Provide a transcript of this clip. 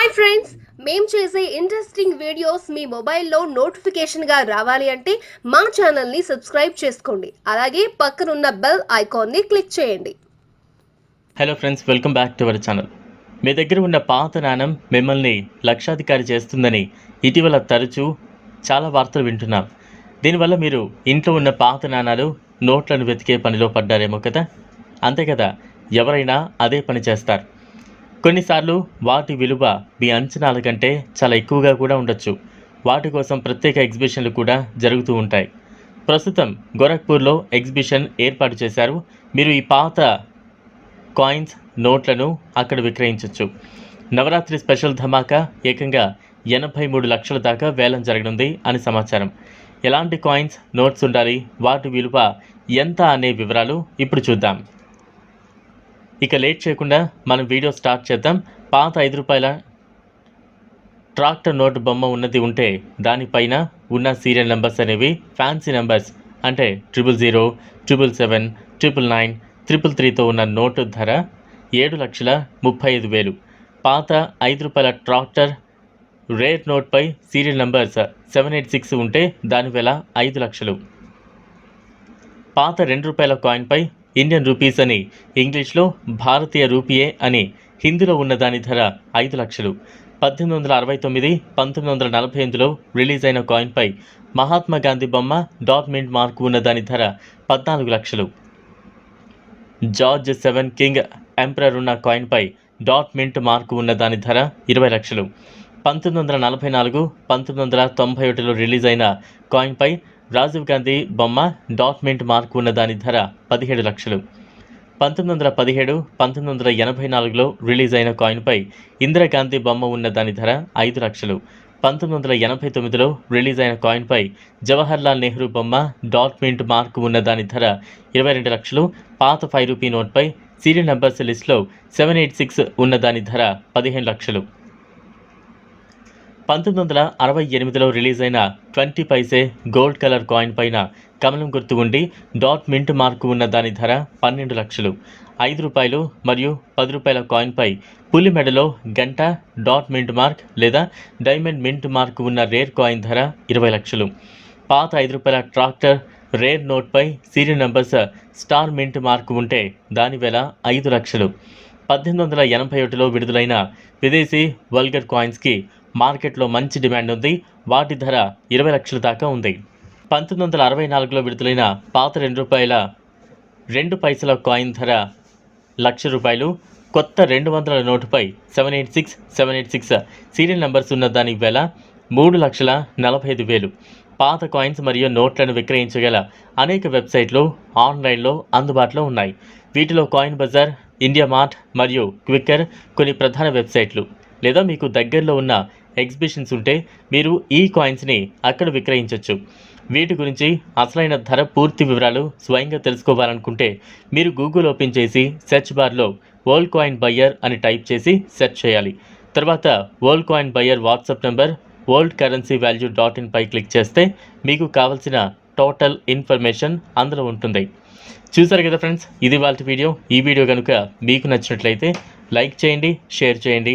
Hi friends మేము చేసే interesting videos మీ మొబైల్లో నోటిఫికేషన్గా రావాలి అంటే మా ఛానల్ని సబ్స్క్రైబ్ చేసుకోండి. అలాగే పక్కనున్న బెల్ ఐకాన్ని క్లిక్ చేయండి. Hello friends welcome back to our channel మీ దగ్గర ఉన్న పాత నాణం మిమ్మల్ని లక్షాధికారి చేస్తుందని ఇటీవల తరచూ చాలా వార్తలు వింటున్నాం. దీనివల్ల మీరు ఇంట్లో ఉన్న పాత నాణాలు నోట్లను వెతికే పనిలో పడ్డారేమో కదా? అంతే కదా ఎవరైనా అదే పని చేస్తారు. కొన్నిసార్లు వాటి విలువ మీ అంచనాల కంటే చాలా ఎక్కువగా కూడా ఉండొచ్చు. వాటి కోసం ప్రత్యేక ఎగ్జిబిషన్లు కూడా జరుగుతూ ఉంటాయి. ప్రస్తుతం గోరఖ్పూర్లో ఎగ్జిబిషన్ ఏర్పాటు చేశారు. మీరు ఈ పాత కాయిన్స్ నోట్లను అక్కడ విక్రయించవచ్చు నవరాత్రి స్పెషల్ ధమాకా ఏకంగా ఎనభై మూడు లక్షల దాకా వేలం జరగనుంది అని సమాచారం. ఎలాంటి కాయిన్స్ నోట్స్ ఉండాలి వాటి విలువ ఎంత అనే వివరాలు ఇప్పుడు చూద్దాం. ఇక లేట్ చేయకుండా మనం వీడియో స్టార్ట్ చేద్దాం. పాత ఐదు రూపాయల ట్రాక్టర్ నోట్ బొమ్మ ఉన్నది ఉంటే దానిపైన ఉన్న సీరియల్ నెంబర్స్ అనేవి ఫ్యాన్సీ నెంబర్స్ అంటే triple zero triple seven triple nine triple త్రీతో ఉన్న నోటు ధర ఏడు లక్షల ముప్పై ఐదు వేలు. పాత ఐదు రూపాయల tractor rare నోట్పై serial numbers seven eight six ఉంటే దాని వేల ఐదు లక్షలు. పాత రెండు రూపాయల కాయిన్పై ఇండియన్ రూపీస్ అని ఇంగ్లీష్లో భారతీయ రూపీయే అని హిందీలో ఉన్న దాని ధర ఐదు లక్షలు. పద్దెనిమిది వందల అరవై తొమ్మిది పంతొమ్మిది వందల నలభై ఎనిమిదిలో రిలీజ్ అయిన కాయిన్పై మహాత్మా గాంధీ బొమ్మ డాట్ మింట్ మార్కు ఉన్న దాని ధర పద్నాలుగు లక్షలు. జార్జ్ సెవెన్ కింగ్ ఎంపరర్ ఉన్న కాయిన్పై డాట్ మింట్ మార్కు ఉన్న దాని ధర ఇరవై లక్షలు. పంతొమ్మిది వందల నలభై నాలుగు పంతొమ్మిది వందల తొంభై ఒకటిలో రిలీజ్ అయిన కాయిన్పై రాజీవ్ గాంధీ బొమ్మ డాట్ మింట్ ఉన్న దాని ధర పదిహేడు లక్షలు. పంతొమ్మిది వందల పదిహేడు పంతొమ్మిది వందల ఎనభై నాలుగులో రిలీజ్ అయిన కాయిన్పై ఇందిరాగాంధీ బొమ్మ ఉన్న దాని ధర ఐదు లక్షలు. పంతొమ్మిది వందల ఎనభై తొమ్మిదిలో రిలీజ్ అయిన కాయిన్పై జవహర్లాల్ నెహ్రూ బొమ్మ డాట్ మింట్ ఉన్న దాని ధర ఇరవై రెండు లక్షలు. పాత ఫైవ్ రూపీ నోట్పై సీరియల్ నెంబర్స్ లిస్టులో సెవెన్ ఎయిట్ సిక్స్ ఉన్న దాని ధర పదిహేను లక్షలు. పంతొమ్మిది వందల అరవై ఎనిమిదిలో రిలీజ్ అయిన twenty paise gold colour coin పైన కమలం గుర్తు ఉండి డాట్ మింట్ మార్కు ఉన్న దాని ధర పన్నెండు లక్షలు. ఐదు రూపాయలు మరియు పది రూపాయల కాయిన్పై పులి మెడలో గంట డాట్ మింట్ మార్క్ లేదా డైమండ్ మింట్ మార్క్ ఉన్న రేర్ కాయిన్ ధర ఇరవై లక్షలు. పాత ఐదు రూపాయల tractor rare నోట్పై serial numbers star mint mark ఉంటే దాని వేల ఐదు లక్షలు. పద్దెనిమిది వందల ఎనభై ఒకటిలో విడుదలైన విదేశీ వల్గర్ కాయిన్స్కి మార్కెట్లో మంచి డిమాండ్ ఉంది. వాటి ధర ఇరవై లక్షల దాకా ఉంది. పంతొమ్మిది వందల అరవై నాలుగులో విడుదలైన పాత రెండు రూపాయల రెండు పైసల కాయిన్ ధర లక్ష రూపాయలు కొత్త రెండు వందల నోటుపై seven eight six seven eight six serial numbers ఉన్న దాని వేల మూడు లక్షల నలభై ఐదు వేలు. పాత కాయిన్స్ మరియు నోట్లను విక్రయించగల అనేక వెబ్సైట్లు ఆన్లైన్లో అందుబాటులో ఉన్నాయి. వీటిలో కాయిన్ బజార్ ఇండియా మార్ట్ మరియు క్విక్కర్ కొన్ని ప్రధాన వెబ్సైట్లు. లేదా మీకు దగ్గరలో ఉన్న ఎగ్జిబిషన్స్ ఉంటే మీరు ఈ కాయిన్స్ని అక్కడ విక్రయించవచ్చు వీటి గురించి అసలైన ధర పూర్తి వివరాలు స్వయంగా తెలుసుకోవాలనుకుంటే మీరు గూగుల్ ఓపెన్ చేసి సెర్చ్ బార్లో వరల్డ్ కాయిన్ బయ్యర్ అని టైప్ చేసి సెర్చ్ చేయాలి. తర్వాత world coin buyer WhatsApp number world currency value dot in pi click చేస్తే మీకు కావలసిన టోటల్ ఇన్ఫర్మేషన్ అందులో ఉంటుంది. చూసారు కదా ఫ్రెండ్స్ ఇది వాళ్ళ వీడియో. ఈ వీడియో కనుక మీకు నచ్చినట్లయితే లైక్ చేయండి షేర్ చేయండి.